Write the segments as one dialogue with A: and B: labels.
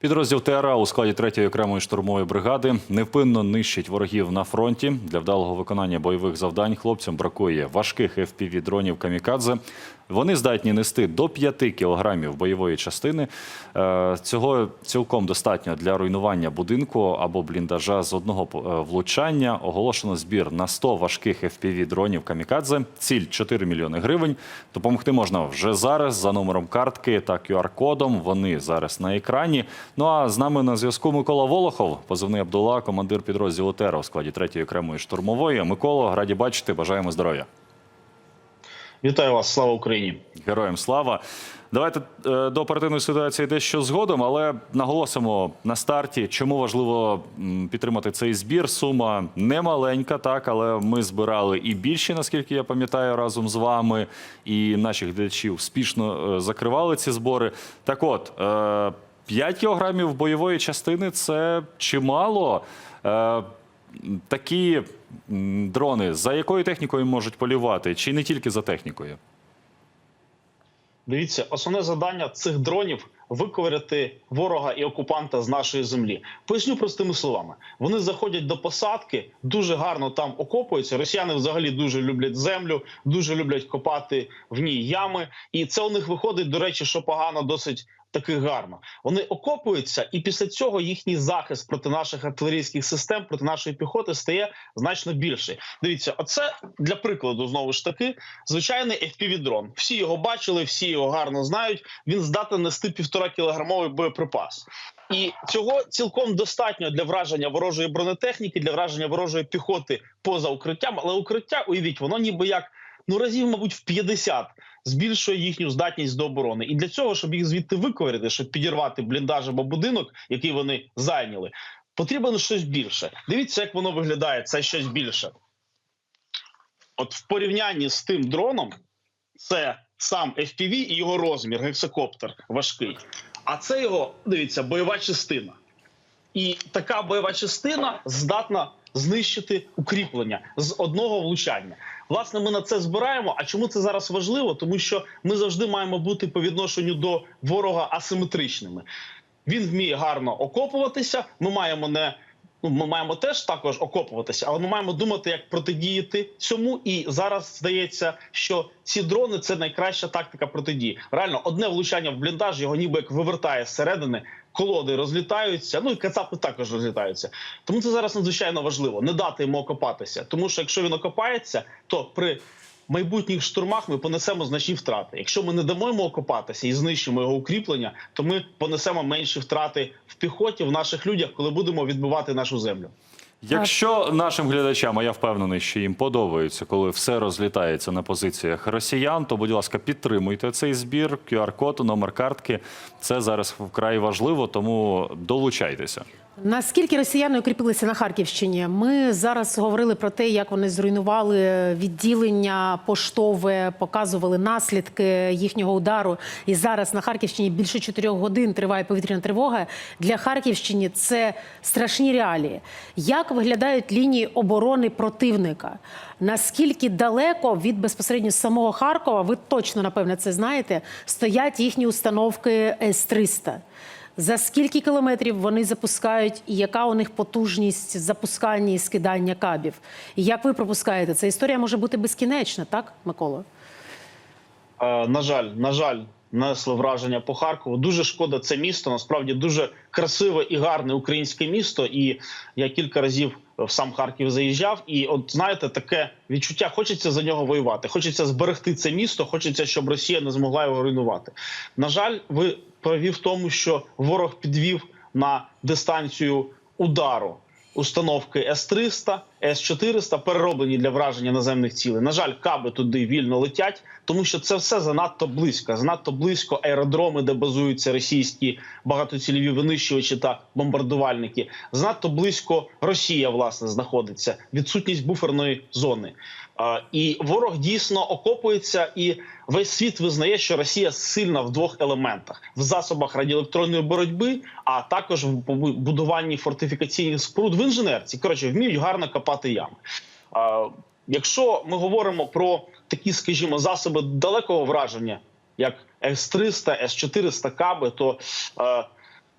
A: Підрозділ ТРА у складі 3-ї окремої штурмової бригади невпинно нищить ворогів на фронті. Для вдалого виконання бойових завдань хлопцям бракує важких fpv дронів камікадзе. Вони здатні нести до 5 кілограмів бойової частини. Е, Цього цілком достатньо для руйнування будинку або бліндажа з одного е, влучання. Оголошено збір на 100 важких fpv дронів камікадзе. Ціль 4 мільйони гривень. Допомогти можна вже зараз за номером картки та QR-кодом. Вони зараз на екрані. Ну а з нами на зв'язку Микола Волохов, позивний Абдула, командир підрозділу ТЕРА у складі 3-ї окремої штурмової. Миколо, раді бачити, бажаємо здоров'я.
B: Вітаю вас, слава Україні.
A: Героям слава. Давайте е, до оперативної ситуації дещо згодом, але наголосимо на старті, чому важливо підтримати цей збір. Сума немаленька, так, але ми збирали і більше, наскільки я пам'ятаю, разом з вами, і наших глядачів успішно е, закривали ці збори. Так от, е, 5 кілограмів бойової частини це чимало. Е, Такі дрони за якою технікою можуть полювати, чи не тільки за технікою?
B: Дивіться, основне завдання цих дронів виковиряти ворога і окупанта з нашої землі. Поясню простими словами: вони заходять до посадки, дуже гарно там окопуються. Росіяни взагалі дуже люблять землю, дуже люблять копати в ній ями, і це у них виходить, до речі, що погано, досить. Таки гарно вони окопуються, і після цього їхній захист проти наших артилерійських систем, проти нашої піхоти стає значно більший. Дивіться, оце для прикладу знову ж таки звичайний FPV-дрон. Всі його бачили, всі його гарно знають. Він здатен нести півтора кілограмовий боєприпас. І цього цілком достатньо для враження ворожої бронетехніки, для враження ворожої піхоти поза укриттям. Але укриття, уявіть, воно ніби як ну разів, мабуть, в 50 збільшує їхню здатність до оборони. І для цього, щоб їх звідти виковирити, щоб підірвати бліндаж або будинок, який вони зайняли, потрібно щось більше. Дивіться, як воно виглядає. Це щось більше. От в порівнянні з тим дроном, це сам FPV і його розмір, гексакоптер важкий. А це його, дивіться, бойова частина. І така бойова частина здатна знищити укріплення з одного влучання. Власне, ми на це збираємо. А чому це зараз важливо? Тому що ми завжди маємо бути по відношенню до ворога асиметричними. Він вміє гарно окопуватися. Ми маємо не ну, ми маємо теж також окопуватися, але ми маємо думати, як протидіяти цьому. І зараз здається, що ці дрони це найкраща тактика протидії. Реально, одне влучання в бліндаж його ніби як вивертає зсередини. Колоди розлітаються, ну і кацапи також розлітаються. Тому це зараз надзвичайно важливо не дати йому окопатися. Тому що якщо він окопається, то при майбутніх штурмах ми понесемо значні втрати. Якщо ми не дамо йому окопатися і знищимо його укріплення, то ми понесемо менші втрати в піхоті, в наших людях, коли будемо відбивати нашу землю.
A: Якщо нашим глядачам, а я впевнений, що їм подобається, коли все розлітається на позиціях росіян, то, будь ласка, підтримуйте цей збір, QR-код, номер картки. Це зараз вкрай важливо, тому долучайтеся.
C: Наскільки росіяни укріпилися на Харківщині? Ми зараз говорили про те, як вони зруйнували відділення поштове, показували наслідки їхнього удару. І зараз на Харківщині більше чотирьох годин триває повітряна тривога. Для Харківщини це страшні реалії. Як виглядають лінії оборони противника? Наскільки далеко від безпосередньо самого Харкова, ви точно напевне це знаєте, стоять їхні установки С-300? За скільки кілометрів вони запускають, і яка у них потужність запускання і скидання кабів? І як ви пропускаєте? Ця історія може бути безкінечна, так, Микола?
B: Е, на жаль, на жаль, несли враження по Харкову. Дуже шкода це місто. Насправді дуже красиве і гарне українське місто. І я кілька разів в сам Харків заїжджав. І от знаєте, таке відчуття: хочеться за нього воювати. Хочеться зберегти це місто. Хочеться, щоб Росія не змогла його руйнувати. На жаль, ви праві в тому, що ворог підвів на дистанцію удару. Установки С-300, С-400 перероблені для враження наземних цілей. На жаль, каби туди вільно летять, тому що це все занадто близько. Занадто близько аеродроми, де базуються російські багатоцільові винищувачі та бомбардувальники. Занадто близько Росія власне знаходиться. Відсутність буферної зони. І ворог дійсно окопується, і весь світ визнає, що Росія сильна в двох елементах: в засобах радіоелектронної боротьби, а також в будуванні фортифікаційних споруд в інженерці. Коротше, вміють гарно копати ями. Якщо ми говоримо про такі, скажімо, засоби далекого враження, як С-300, С-400 каби, то е,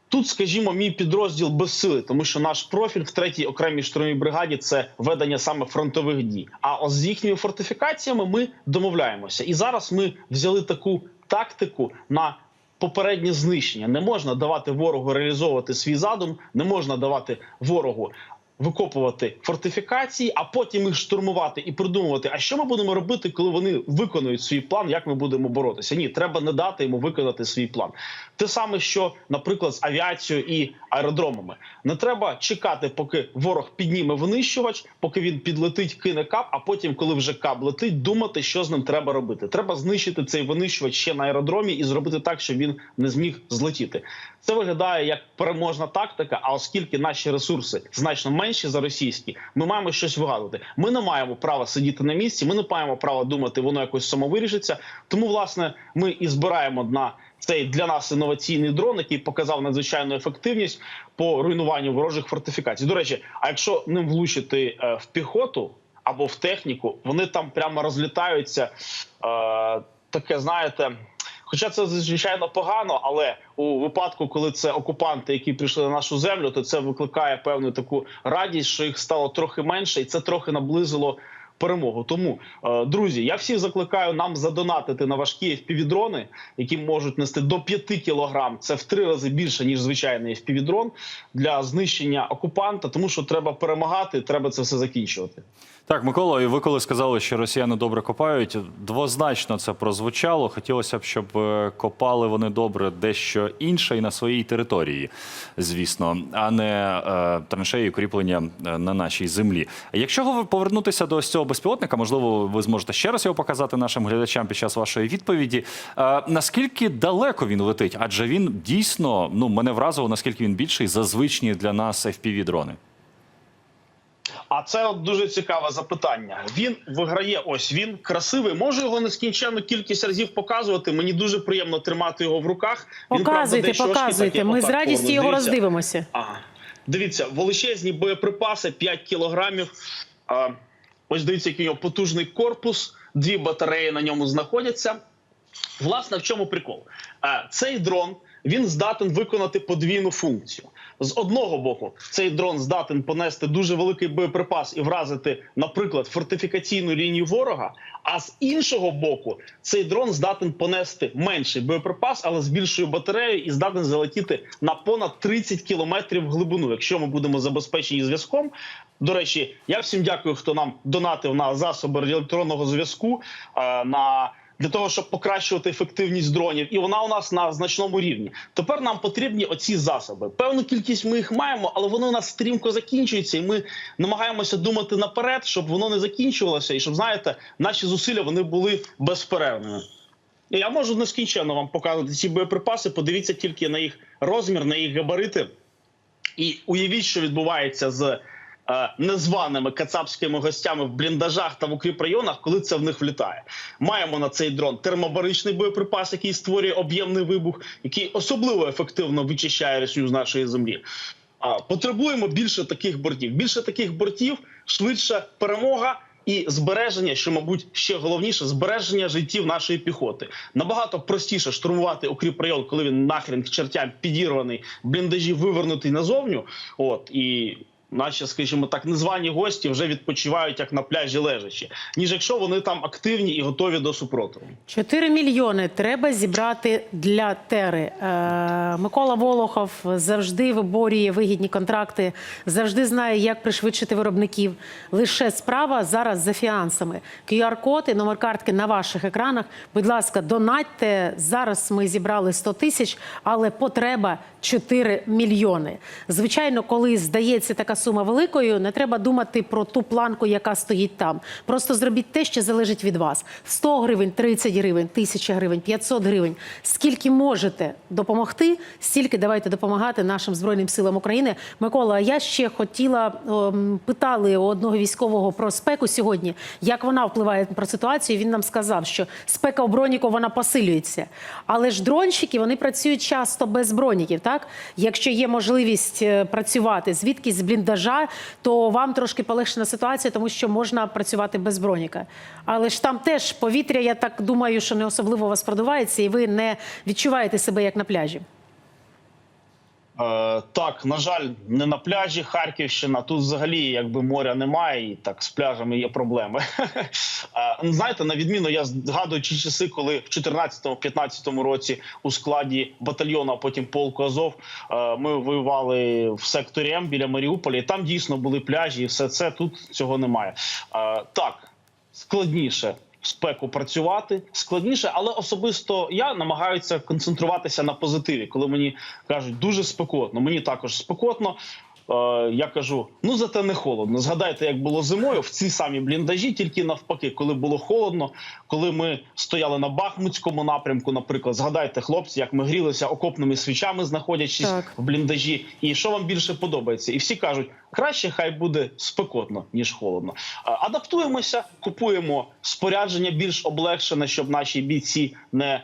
B: Тут, скажімо, мій підрозділ без сили, тому що наш профіль в третій окремій штурмовій бригаді це ведення саме фронтових дій. А от з їхніми фортифікаціями ми домовляємося. І зараз ми взяли таку тактику на попереднє знищення. Не можна давати ворогу реалізовувати свій задум, не можна давати ворогу. Викопувати фортифікації, а потім їх штурмувати і придумувати, а що ми будемо робити, коли вони виконують свій план, як ми будемо боротися? Ні, треба не дати йому виконати свій план. Те саме, що, наприклад, з авіацією і аеродромами, не треба чекати, поки ворог підніме винищувач, поки він підлетить, кине кап. А потім, коли вже кап летить, думати, що з ним треба робити. Треба знищити цей винищувач ще на аеродромі і зробити так, щоб він не зміг злетіти. Це виглядає як переможна тактика. А оскільки наші ресурси значно менші за російські, ми маємо щось вигадувати. Ми не маємо права сидіти на місці. Ми не маємо права думати, воно якось самовирішиться. Тому, власне, ми і збираємо на цей для нас інноваційний дрон, який показав надзвичайну ефективність по руйнуванню ворожих фортифікацій. До речі, а якщо ним влучити е, в піхоту або в техніку, вони там прямо розлітаються. Е, таке, знаєте. Хоча це звичайно погано, але у випадку, коли це окупанти, які прийшли на нашу землю, то це викликає певну таку радість, що їх стало трохи менше, і це трохи наблизило перемогу. Тому, е, друзі, я всіх закликаю нам задонатити на важкі FPV-дрони, які можуть нести до 5 кілограм. Це в три рази більше ніж звичайний FPV-дрон для знищення окупанта, тому що треба перемагати, треба це все закінчувати.
A: Так, Микола, і ви коли сказали, що росіяни добре копають, двозначно це прозвучало. Хотілося б, щоб е, копали вони добре дещо інше і на своїй території, звісно, а не е, траншеї укріплення е, на нашій землі. Якщо повернутися до ось цього безпілотника, можливо, ви зможете ще раз його показати нашим глядачам під час вашої відповіді. Е, наскільки далеко він летить? Адже він дійсно ну мене вразило, наскільки він більший за звичні для нас fpv дрони
B: А це от дуже цікаве запитання. Він виграє. Ось він красивий. Можу його нескінченну кількість разів показувати. Мені дуже приємно тримати його в руках. Він, правда,
C: Показуйте, показуйте. Ми з радістю його
B: Дивіться.
C: роздивимося.
B: Ага. Дивіться, величезні боєприпаси, 5 кілограмів. А, ось дивіться, який у нього потужний корпус, дві батареї на ньому знаходяться. Власне, в чому прикол? Цей дрон він здатен виконати подвійну функцію. З одного боку, цей дрон здатен понести дуже великий боєприпас і вразити, наприклад, фортифікаційну лінію ворога. А з іншого боку, цей дрон здатен понести менший боєприпас, але з більшою батареєю і здатен залетіти на понад 30 кілометрів глибину, якщо ми будемо забезпечені зв'язком. До речі, я всім дякую, хто нам донатив на засоби радіоелектронного зв'язку. е, на для того, щоб покращувати ефективність дронів, і вона у нас на значному рівні. Тепер нам потрібні оці засоби. Певну кількість ми їх маємо, але воно у нас стрімко закінчується, і ми намагаємося думати наперед, щоб воно не закінчувалося, і щоб знаєте, наші зусилля вони були безперервними. Я можу нескінченно вам показувати ці боєприпаси. Подивіться тільки на їх розмір, на їх габарити, і уявіть, що відбувається з незваними кацапськими гостями в бліндажах та в укріпрайонах, коли це в них влітає. Маємо на цей дрон термобаричний боєприпас, який створює об'ємний вибух, який особливо ефективно вичищає Росію з нашої землі. Потребуємо більше таких бортів. Більше таких бортів, швидша перемога. І збереження, що мабуть ще головніше, збереження життів нашої піхоти набагато простіше штурмувати укріпрайон, коли він нахрен к чертям підірваний, бліндажі вивернутий назовню. От і наші, скажімо так, незвані гості вже відпочивають як на пляжі лежачі, ніж якщо вони там активні і готові до супротиву.
C: 4 мільйони треба зібрати для тери. Е, Микола Волохов завжди виборює вигідні контракти, завжди знає, як пришвидшити виробників. Лише справа зараз за фінансами. QR-код і номер картки на ваших екранах. Будь ласка, донатьте. Зараз ми зібрали 100 тисяч, але потреба 4 мільйони. Звичайно, коли здається така сума великою, не треба думати про ту планку, яка стоїть там. Просто зробіть те, що залежить від вас: 100 гривень, 30 гривень, 1000 гривень, 500 гривень. Скільки можете допомогти, стільки давайте допомагати нашим збройним силам України. Микола, я ще хотіла ем, питали у одного військового про спеку сьогодні, як вона впливає про ситуацію. Він нам сказав, що спека у броніку вона посилюється, але ж дронщики вони працюють часто без броніків. Так, якщо є можливість е, працювати звідкись з бліндажа, то вам трошки полегшена ситуація, тому що можна працювати без броніка. Але ж там теж повітря, я так думаю, що не особливо вас продувається, і ви не відчуваєте себе як на пляжі.
B: Е, так, на жаль, не на пляжі Харківщина. Тут взагалі якби моря немає, і так з пляжами є проблеми. Е, знаєте, на відміну, я згадую ті часи, коли в 14-15 році у складі батальйону, а потім полку Азов, е, ми воювали в секторі М біля Маріуполя. І там дійсно були пляжі, і все це тут цього немає. Так, складніше. Спеку працювати складніше, але особисто я намагаюся концентруватися на позитиві, коли мені кажуть дуже спекотно. Мені також спекотно. Е, я кажу: ну зате не холодно. Згадайте, як було зимою в цій самій бліндажі, тільки навпаки, коли було холодно, коли ми стояли на Бахмутському напрямку, наприклад, згадайте, хлопці, як ми грілися окопними свічами, знаходячись
C: Так.
B: в бліндажі, і що вам більше подобається? І всі кажуть, краще хай буде спекотно ніж холодно. Адаптуємося, купуємо спорядження більш облегшене, щоб наші бійці не е,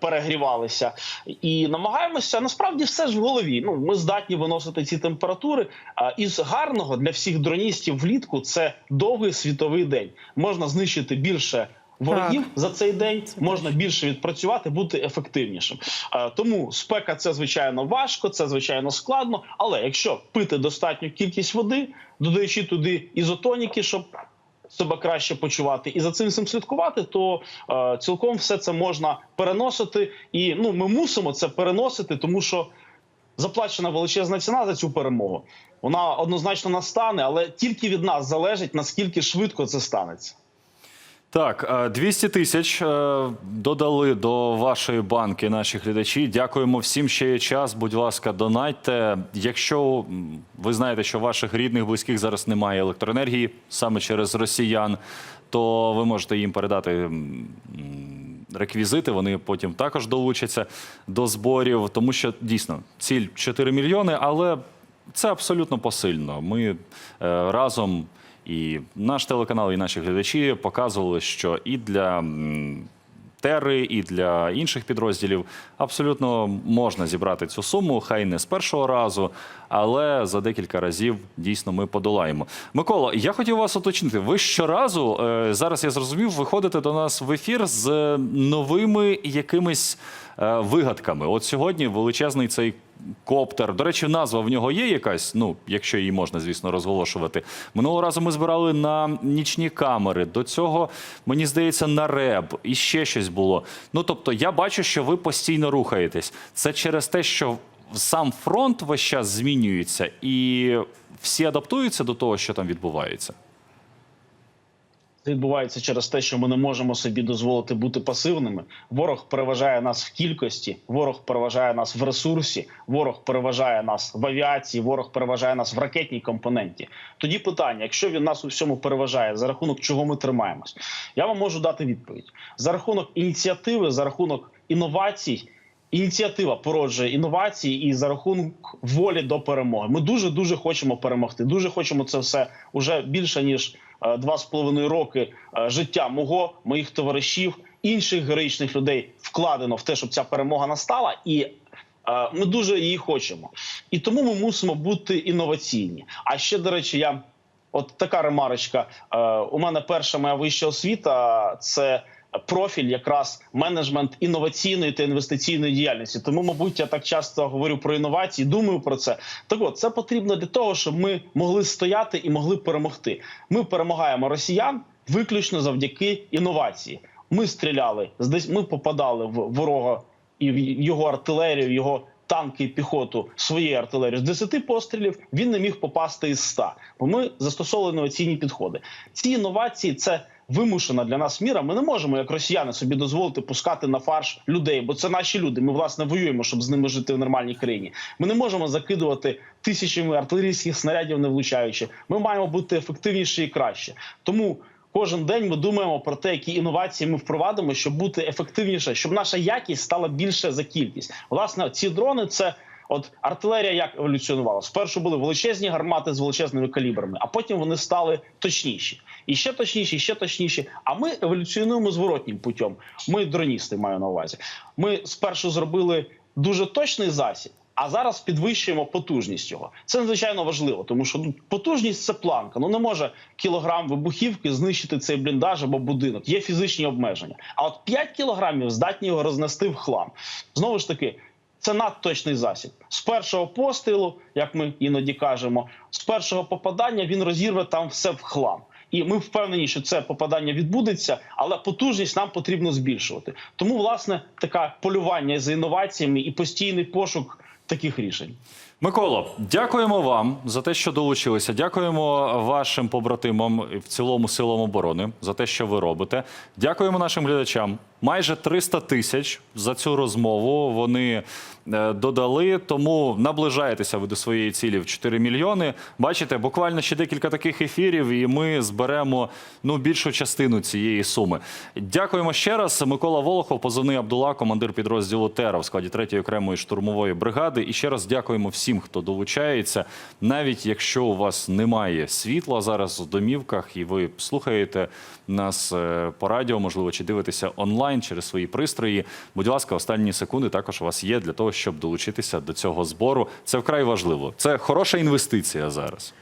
B: перегрівалися, і намагаємося насправді все ж в голові. Ну ми здатні виносити ці температури. Із гарного для всіх дроністів влітку це довгий світовий день. Можна знищити більше. Ворогів за цей день можна більше відпрацювати, бути ефективнішим. Е, Тому спека це звичайно важко, це звичайно складно. Але якщо пити достатню кількість води, додаючи туди ізотоніки, щоб себе краще почувати, і за цим всім слідкувати, то е, цілком все це можна переносити. І ну ми мусимо це переносити, тому що заплачена величезна ціна за цю перемогу. Вона однозначно настане, але тільки від нас залежить наскільки швидко це станеться.
A: Так, е, 200 тисяч е, додали до вашої банки наші глядачі. Дякуємо всім. Ще є час. Будь ласка, донайте. Якщо ви знаєте, що ваших рідних, близьких зараз немає електроенергії саме через росіян, то ви можете їм передати реквізити. Вони потім також долучаться до зборів, тому що дійсно ціль 4 мільйони, але це абсолютно посильно. Ми е, разом. І наш телеканал, і наші глядачі показували, що і для Тери, і для інших підрозділів абсолютно можна зібрати цю суму, хай не з першого разу, але за декілька разів дійсно ми подолаємо. Микола, я хотів вас уточнити. Ви щоразу е, зараз я зрозумів, виходите до нас в ефір з новими якимись е, вигадками. От сьогодні величезний цей коптер. До речі, назва в нього є якась, ну, якщо її можна, звісно, розголошувати. Минулого разу ми збирали на нічні камери. До цього, мені здається, на реб і ще щось було. Ну, тобто, я бачу, що ви постійно рухаєтесь. Це через те, що сам фронт весь час змінюється, і всі адаптуються до того, що там відбувається.
B: Відбувається через те, що ми не можемо собі дозволити бути пасивними. Ворог переважає нас в кількості, ворог переважає нас в ресурсі, ворог переважає нас в авіації, ворог переважає нас в ракетній компоненті. Тоді питання: якщо він нас у всьому переважає, за рахунок чого ми тримаємось, я вам можу дати відповідь за рахунок ініціативи, за рахунок інновацій. Ініціатива породжує інновації і за рахунок волі до перемоги. Ми дуже дуже хочемо перемогти. Дуже хочемо це все уже більше ніж два з половиною роки е, життя мого, моїх товаришів, інших героїчних людей вкладено в те, щоб ця перемога настала, і е, ми дуже її хочемо. І тому ми мусимо бути інноваційні. А ще до речі, я от така ремарочка. Е, у мене перша моя вища освіта це. Профіль якраз менеджмент інноваційної та інвестиційної діяльності. Тому, мабуть, я так часто говорю про інновації, думаю про це. Так от це потрібно для того, щоб ми могли стояти і могли перемогти. Ми перемагаємо росіян виключно завдяки інновації. Ми стріляли здесь. Ми попадали в ворога і в його артилерію, в його танки піхоту своєї артилерії з 10 пострілів він не міг попасти із 100. Бо ми застосовували інноваційні підходи. Ці інновації це вимушена для нас міра. Ми не можемо, як росіяни, собі дозволити пускати на фарш людей, бо це наші люди. Ми власне воюємо, щоб з ними жити в нормальній країні. Ми не можемо закидувати тисячами артилерійських снарядів, не влучаючи. Ми маємо бути ефективніші і краще. Тому. Кожен день ми думаємо про те, які інновації ми впровадимо, щоб бути ефективніше, щоб наша якість стала більше за кількість. Власне, ці дрони це от артилерія, як еволюціонувала. Спершу були величезні гармати з величезними калібрами, а потім вони стали точніші, і ще точніші, і ще точніші. А ми еволюціонуємо зворотнім путем. Ми дроністи маю на увазі. Ми спершу зробили дуже точний засіб. А зараз підвищуємо потужність його. Це надзвичайно важливо, тому що ну, потужність це планка. Ну не може кілограм вибухівки знищити цей бліндаж або будинок. Є фізичні обмеження. А от 5 кілограмів здатні його рознести в хлам. Знову ж таки, це надточний засіб. З першого пострілу, як ми іноді кажемо, з першого попадання він розірве там все в хлам. І ми впевнені, що це попадання відбудеться, але потужність нам потрібно збільшувати. Тому, власне, таке полювання за інноваціями і постійний пошук таких рішень.
A: Миколо, дякуємо вам за те, що долучилися. Дякуємо вашим побратимам в цілому силам оборони за те, що ви робите. Дякуємо нашим глядачам. Майже 300 тисяч за цю розмову вони е, додали. Тому наближаєтеся ви до своєї цілі в 4 мільйони. Бачите, буквально ще декілька таких ефірів, і ми зберемо ну більшу частину цієї суми. Дякуємо ще раз. Микола Волохов, позивний Абдула, командир підрозділу Тера в складі 3-ї окремої штурмової бригади. І ще раз дякуємо всім, хто долучається. Навіть якщо у вас немає світла зараз в домівках, і ви слухаєте нас е, по радіо, можливо, чи дивитеся онлайн через свої пристрої. Будь ласка, останні секунди також у вас є для того, щоб долучитися до цього збору. Це вкрай важливо. Це хороша інвестиція зараз.